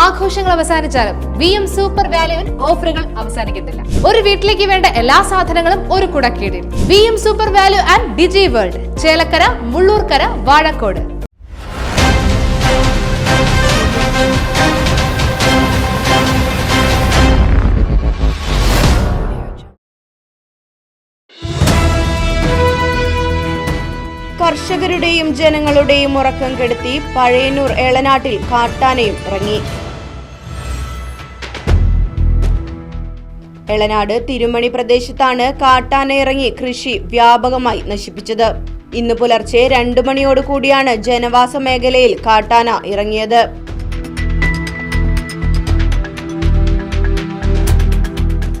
ആഘോഷങ്ങൾ അവസാനിച്ചാലും V M super വാല്യുവിൽ ഓഫറുകൾ അവസാനിക്കുന്നില്ല ഒരു വീട്ടിലേക്ക് വേണ്ട എല്ലാ സാധനങ്ങളും ഒരു കുടക്കീടിൽ. V M super value and DG world Chelakkara Mullurkara Vazhakkode. കർഷകരുടെയും ജനങ്ങളുടെയും ഉറക്കം കെടുത്തി പഴയന്നൂർ ഏളനാട്ടിൽ കാട്ടാനയും ഇറങ്ങി. എളനാട് തിരുമണി പ്രദേശത്താണ് കാട്ടാനയിറങ്ങി കൃഷി വ്യാപകമായി നശിപ്പിച്ചത്. ഇന്ന് പുലർച്ചെ രണ്ടു മണിയോട് കൂടിയാണ് ജനവാസ മേഖലയിൽ കാട്ടാന ഇറങ്ങിയത്.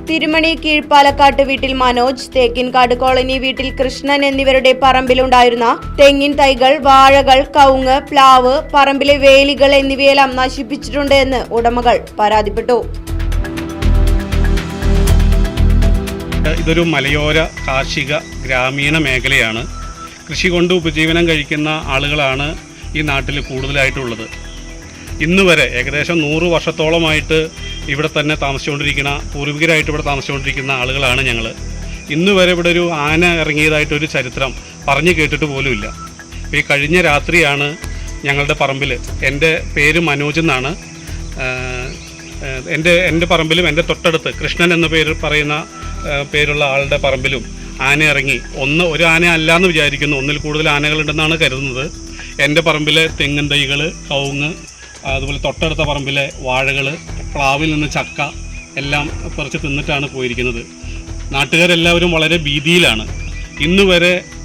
തിരുമണി കീഴ്പ്പാലക്കാട്ട് വീട്ടിൽ മനോജ് തേക്കിൻകാട് കോളനി വീട്ടിൽ കൃഷ്ണൻ എന്നിവരുടെ പറമ്പിലുണ്ടായിരുന്ന തെങ്ങിൻ തൈകൾ വാഴകൾ കവുങ്ങ് പ്ലാവ് പറമ്പിലെ വേലികൾ എന്നിവയെല്ലാം നശിപ്പിച്ചിട്ടുണ്ട് എന്ന് ഉടമകൾ പരാതിപ്പെട്ടു. ഇതൊരു മലയോര കാർഷിക ഗ്രാമീണ മേഖലയാണ്. കൃഷി കൊണ്ട് ഉപജീവനം കഴിക്കുന്ന ആളുകളാണ് ഈ നാട്ടിൽ കൂടുതലായിട്ടുള്ളത്. ഇന്ന് വരെ ഏകദേശം നൂറ് വർഷത്തോളമായിട്ട് ഇവിടെ തന്നെ താമസിച്ചുകൊണ്ടിരിക്കുന്ന പൂർവികരായിട്ട് ഇവിടെ താമസിച്ചുകൊണ്ടിരിക്കുന്ന ആളുകളാണ് ഞങ്ങൾ ഇന്ന് വരെ ഇവിടെ ഒരു ആന ഇറങ്ങിയതായിട്ടൊരു ചരിത്രം പറഞ്ഞു കേട്ടിട്ട് പോലുമില്ല ഈ കഴിഞ്ഞ രാത്രിയാണ് ഞങ്ങളുടെ പറമ്പിൽ എന്റെ പേര് മനോജ് എന്നാണ്. എന്റെ എന്റെ പറമ്പിലും എന്റെ തൊട്ടടുത്ത് കൃഷ്ണൻ എന്ന പേര് പറയുന്ന പേരുള്ള ആളുടെ പറമ്പിലും ആന ഇറങ്ങി. ഒന്ന് ഒരു ആന അല്ല എന്ന് വിചാരിക്കുന്നു. ഒന്നിൽ കൂടുതൽ ആനകളുണ്ടെന്നാണ് കരുതുന്നത്. എന്റെ പറമ്പിലെ തെങ്ങിൻ തൈകൾ കവുങ്ങ് അതുപോലെ തൊട്ടടുത്ത പറമ്പിലെ വാഴകൾ പ്ലാവിൽ നിന്ന് ചക്ക എല്ലാം പറിച്ച് തിന്നിട്ടാണ് പോയിരിക്കുന്നത്. നാട്ടുകാരെല്ലാവരും വളരെ ഭീതിയിലാണ്. ഇന്ന് വരെ ഏഹ്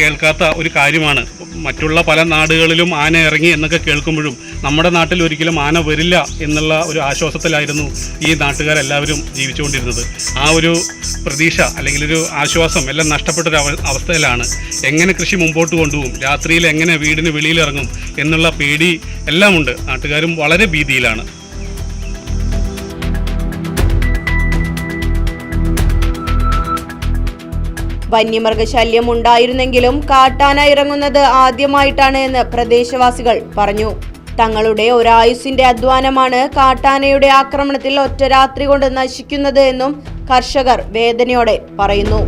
കേൾക്കാത്ത ഒരു കാര്യമാണ്. മറ്റുള്ള പല നാടുകളിലും ആന ഇറങ്ങി എന്നൊക്കെ കേൾക്കുമ്പോഴും നമ്മുടെ നാട്ടിൽ ഒരിക്കലും ആന വരില്ല എന്നുള്ള ഒരു ആശ്വാസത്തിലായിരുന്നു ഈ നാട്ടുകാരെല്ലാവരും ജീവിച്ചുകൊണ്ടിരുന്നത്. ആ ഒരു പ്രതീക്ഷ അല്ലെങ്കിൽ ഒരു ആശ്വാസം എല്ലാം നഷ്ടപ്പെട്ടൊരു അവ അവസ്ഥയിലാണ്. എങ്ങനെ കൃഷി മുമ്പോട്ട് കൊണ്ടുപോകും? രാത്രിയിൽ എങ്ങനെ വീടിന് വെളിയിലിറങ്ങും എന്നുള്ള പേടി എല്ലാമുണ്ട്. നാട്ടുകാരും വളരെ ഭീതിയിലാണ്. വന്യമൃഗശല്യം ഉണ്ടായിരുന്നെങ്കിലും കാട്ടാന ഇറങ്ങുന്നത് ആദ്യമായിട്ടാണ് എന്ന് പ്രദേശവാസികൾ പറഞ്ഞു. തങ്ങളുടെ ഒരായുസിന്റെ അധ്വാനമാണ് കാട്ടാനയുടെ ആക്രമണത്തിൽ ഒറ്റ രാത്രി കൊണ്ട് നശിക്കുന്നത് എന്നും കർഷകർ വേദനയോടെ പറയുന്നു.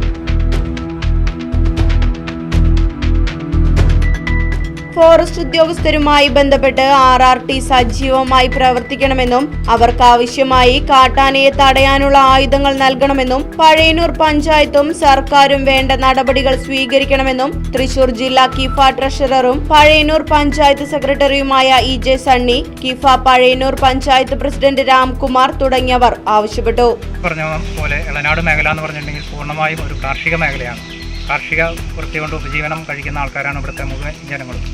ഫോറസ്റ്റ് ഉദ്യോഗസ്ഥരുമായി ബന്ധപ്പെട്ട് ആർ ആർ ടി സജീവമായി പ്രവർത്തിക്കണമെന്നും അവർക്കാവശ്യമായി കാട്ടാനയെ തടയാനുള്ള ആയുധങ്ങൾ നൽകണമെന്നും പഴയനൂർ പഞ്ചായത്തും സർക്കാരും വേണ്ട നടപടികൾ സ്വീകരിക്കണമെന്നും തൃശൂർ ജില്ലാ കിഫ ട്രഷററും പഴയനൂർ പഞ്ചായത്ത് സെക്രട്ടറിയുമായ E J Sunny Kifa Pazhayannur panchayat president Ramkumar തുടങ്ങിയവർ ആവശ്യപ്പെട്ടു. പറഞ്ഞ പോലെ ഇളനാട് മേഖല എന്ന് പറഞ്ഞിട്ടുണ്ടെങ്കിൽ പൂർണമായും ഒരു കാർഷിക മേഖലയാണ്. കാർഷിക വൃത്തി കൊണ്ട് ഉപജീവനം കഴിക്കുന്ന ആൾക്കാരാണ് ഇവിടുത്തെ മുഴുവൻ ജനങ്ങളും.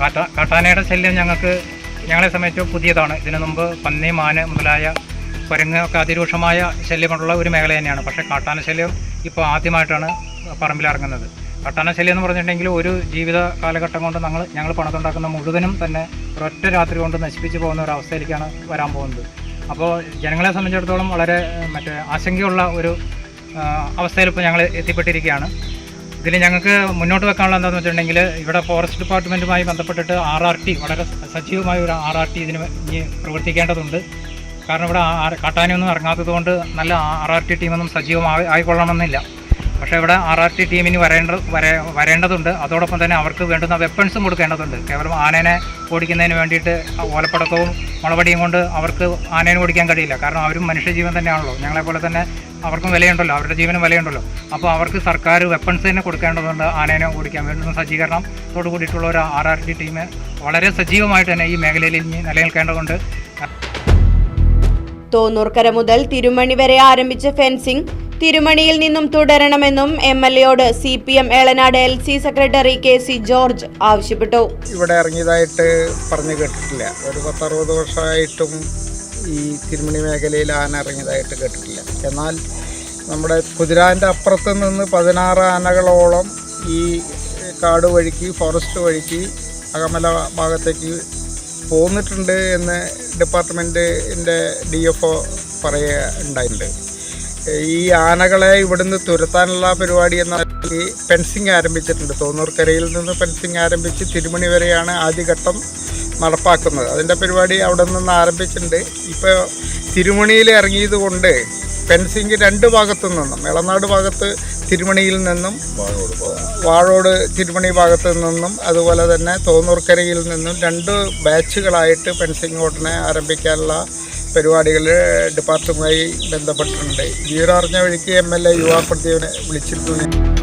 കാട്ട കാട്ടാനയുടെ ശല്യം ഞങ്ങൾക്ക് ഞങ്ങളെ സംബന്ധിച്ച് പുതിയതാണ്. ഇതിനു മുമ്പ് പന്നി മാന് മുതലായ കുരങ്ങ് ഒക്കെ അതിരൂക്ഷമായ ശല്യമുള്ള ഒരു മേഖല തന്നെയാണ്. പക്ഷേ കാട്ടാന ശല്യം ഇപ്പോൾ ആദ്യമായിട്ടാണ് പറമ്പിലിറങ്ങുന്നത് കാട്ടാന ശല്യം എന്ന് പറഞ്ഞിട്ടുണ്ടെങ്കിൽ ഒരു ജീവിത കാലഘട്ടം കൊണ്ട് ഞങ്ങൾ ഞങ്ങൾ പണത്തുണ്ടാക്കുന്ന മുഴുവനും തന്നെ ഒരൊറ്റ രാത്രി കൊണ്ട് നശിപ്പിച്ചു പോകുന്ന ഒരു അവസ്ഥയിലേക്കാണ് വരാൻ പോകുന്നത്. അപ്പോൾ ജനങ്ങളെ സംബന്ധിച്ചിടത്തോളം വളരെ മറ്റേ ആശങ്കയുള്ള ഒരു അവസ്ഥയിൽ ഇപ്പോൾ ഞങ്ങൾ എത്തിപ്പെട്ടിരിക്കുകയാണ്. ഇതിൽ ഞങ്ങൾക്ക് മുന്നോട്ട് വെക്കാനുള്ള എന്താണെന്ന് വെച്ചിട്ടുണ്ടെങ്കിൽ ഇവിടെ ഫോറസ്റ്റ് ഡിപ്പാർട്ട്മെന്റുമായി ബന്ധപ്പെട്ടിട്ട് ആർ ആർ ടി വളരെ സജീവമായ ഒരു ആർ ആർ ടി ഇതിന് ഇനി പ്രവർത്തിക്കേണ്ടതുണ്ട്. കാരണം ഇവിടെ കാട്ടാനൊന്നും ഇറങ്ങാത്തത് കൊണ്ട് നല്ല ആർ ആർ ടി ടീമൊന്നും സജീവമായി ആയിക്കൊള്ളണമെന്നില്ല. പക്ഷേ ഇവിടെ ആർ ആർ ടി ടീമിന് വരേണ്ട വരേ വരേണ്ടതുണ്ട്. അതോടൊപ്പം തന്നെ അവർക്ക് വേണ്ടുന്ന വെപ്പൺസും കൊടുക്കേണ്ടതുണ്ട്. കേവലം ആനേനെ ഓടിക്കുന്നതിന് വേണ്ടിയിട്ട് ഓലപ്പടക്കവും മുളപടിയും കൊണ്ട് അവർക്ക് ആനേനെ ഓടിക്കാൻ കഴിയില്ല. കാരണം അവരും മനുഷ്യജീവൻ തന്നെയാണല്ലോ. ഞങ്ങളെപ്പോലെ തന്നെ അവർക്കും വിലയുണ്ടല്ലോ അവരുടെ ജീവനും വിലയുണ്ടല്ലോ. അപ്പോൾ അവർക്ക് സർക്കാർ വെപ്പൺസ് തന്നെ കൊടുക്കേണ്ടതുണ്ട് ആനേനെ ഓടിക്കാൻ വേണ്ടുന്ന സജ്ജീകരണത്തോട് കൂടിയിട്ടുള്ള ഒരു ആർ ആർ ടി ടീം വളരെ സജീവമായിട്ട് തന്നെ ഈ മേഖലയിൽ ഇനി നിലനിൽക്കേണ്ടതുണ്ട്. തോന്നൂർക്കര മുതൽ തിരുമണി വരെ ആരംഭിച്ച ഫെൻസിംഗ് തിരുമണിയിൽ നിന്നും തുടരണമെന്നും M L എയോട് C P M Elanad L C secretary K C George ആവശ്യപ്പെട്ടു. ഇവിടെ ഇറങ്ങിയതായിട്ട് പറഞ്ഞു കേട്ടിട്ടില്ല. ഒരു പത്തറുപത് വർഷമായിട്ടും ഈ തിരുമണി മേഖലയിൽ ആന ഇറങ്ങിയതായിട്ട് കേട്ടിട്ടില്ല. എന്നാൽ നമ്മുടെ കുതിരാന്റെ അപ്പുറത്ത് നിന്ന് പതിനാറ് ആനകളോളം ഈ കാട് വഴിക്ക് ഫോറസ്റ്റ് വഴിക്ക് അകമല ഭാഗത്തേക്ക് പോന്നിട്ടുണ്ട് എന്ന് ഡിപ്പാർട്ട്മെന്റിന്റെ ഡി എഫ് ഒ പറയുണ്ടായിട്ടുണ്ട് ഈ ആനകളെ ഇവിടുന്ന് തുരത്താനുള്ള പരിപാടി എന്ന ഫെൻസിങ് ആരംഭിച്ചിട്ടുണ്ട്. തോന്നൂർക്കരയിൽ നിന്ന് ഫെൻസിങ് ആരംഭിച്ച് തിരുമണി വരെയാണ് ആദ്യഘട്ടം നടപ്പാക്കുന്നത്. അതിന്റെ പരിപാടി അവിടെ നിന്ന് ആരംഭിച്ചിട്ടുണ്ട്. ഇപ്പോൾ തിരുമണിയിൽ ഇറങ്ങിയത് കൊണ്ട് ഫെൻസിങ് രണ്ട് ഭാഗത്തു നിന്നും മേളനാട് ഭാഗത്ത് തിരുമണിയിൽ നിന്നും വാഴോട് തിരുമണി ഭാഗത്തു നിന്നും അതുപോലെ തന്നെ തോന്നൂർക്കരയിൽ നിന്നും രണ്ട് ബാച്ചുകളായിട്ട് ഫെൻസിങ് ഓട്ടിനെ ആരംഭിക്കാനുള്ള പരിപാടികൾ ഡിപ്പാർട്ട്മെന്റുമായി ബന്ധപ്പെട്ടിട്ടുണ്ട്. വിവരറിഞ്ഞ വഴിക്ക് എം എൽ എ യുവാ പ്രതിയെ വിളിച്ചിരുന്നു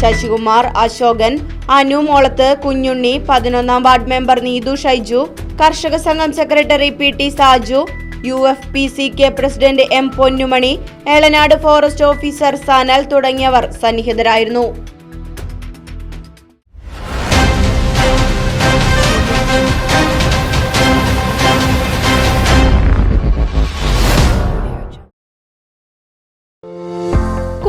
ശശികുമാർ അശോകൻ അനു മോളത്ത് കുഞ്ഞുണ്ണി പതിനൊന്നാം വാർഡ് മെമ്പർ നീതു ഷൈജു കർഷക സംഘം secretary P T Saju U F P C K president M Ponnumani Elanad forest officer Sanal തുടങ്ങിയവർ സന്നിഹിതരായിരുന്നു.